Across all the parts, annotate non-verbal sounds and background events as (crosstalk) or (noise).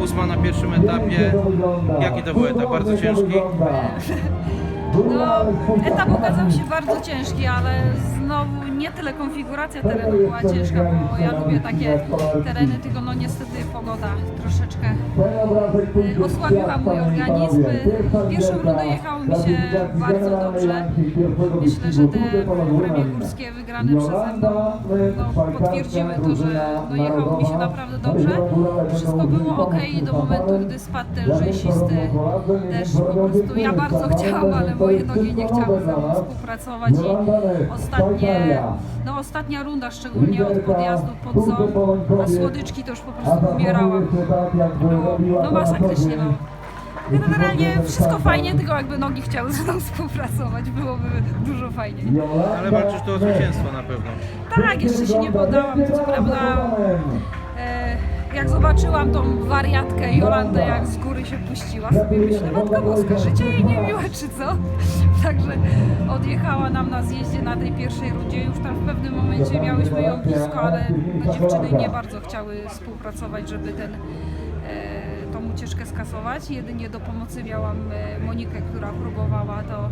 ósma na pierwszym etapie. Jaki to był etap? Bardzo ciężki? (laughs) No, etap okazał się bardzo ciężki, ale znowu nie tyle konfiguracja terenu była ciężka, bo ja lubię takie tereny, tylko no niestety pogoda troszeczkę y, osłabiła mój organizm. Pierwszą rundę jechało mi się bardzo dobrze. Myślę, że te premie górskie wygrane przeze mną no, potwierdziły to, że no, jechało mi się naprawdę dobrze. Wszystko było ok do momentu, gdy spadł ten rzęsisty deszcz. Po prostu ja bardzo chciałam, ale moje nogi nie chciały ze mną współpracować i ostatnie, no ostatnia runda, szczególnie od podjazdu pod ząb, na słodyczki to już po prostu umierałam. No, no masakrycznie, no. Generalnie wszystko fajnie, tylko jakby nogi chciały ze mną (laughs) współpracować, byłoby dużo fajniej. Ale walczysz tu o zwycięstwo na pewno. Tak, jeszcze się nie poddałam, to co prawda jak zobaczyłam tą wariatkę Jolandę, jak z góry się puściła, sobie myślę, Matka Boska, życie jej nie miłe, czy co? (laughs) Także odjechała nam na zjeździe na tej pierwszej rundzie, już tam w pewnym momencie miałyśmy ją blisko, ale no, dziewczyny nie bardzo chciały współpracować, żeby ten e, tą ucieczkę skasować. Jedynie do pomocy miałam e, Monikę, która próbowała to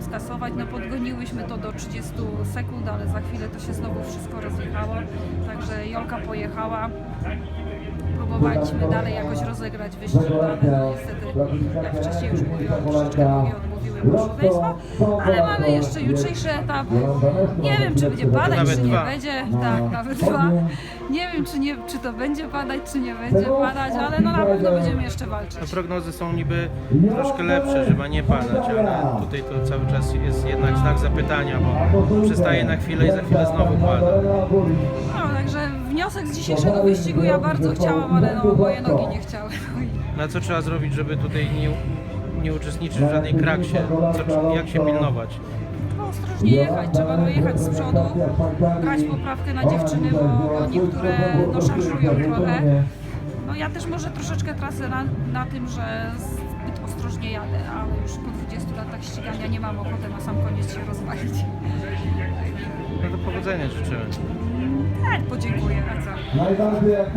skasować. No podgoniłyśmy to do 30 sekund, ale za chwilę to się znowu wszystko rozjechało. Także Jolka pojechała. Próbowaliśmy dalej jakoś rozegrać wyścig, no, no, niestety, jak wcześniej już mówiłam, troszeczkę nogi odmówiły posłuszeństwa. Ale mamy jeszcze jutrzejszy etap. Nie wiem, czy będzie padać, Nawet czy nie dwa. będzie. Tak, nawet dwa. Nie wiem, czy, nie, czy to będzie padać, czy nie będzie padać, ale no na pewno będziemy jeszcze No, walczyć. prognozy są niby troszkę lepsze, że ma nie padać, ale tutaj to cały czas jest jednak znak zapytania, bo przestaje na chwilę i za chwilę znowu pada. No, wniosek z dzisiejszego wyścigu ja bardzo chciałam, ale no moje nogi nie chciały. No co trzeba zrobić, żeby tutaj nie, nie uczestniczyć w żadnej kraksie? Co, jak się pilnować? no, ostrożnie jechać, trzeba dojechać z przodu, brać poprawkę na dziewczyny, bo, bo niektóre no, szarżują trochę. No ja też może troszeczkę tracę na, na tym, że zbyt ostrożnie jadę, ale już po 20 latach ścigania nie mam ochoty na sam koniec się rozwalić. To powodzenia życzymy. Tak, podziękuję bardzo. Najbardziej jak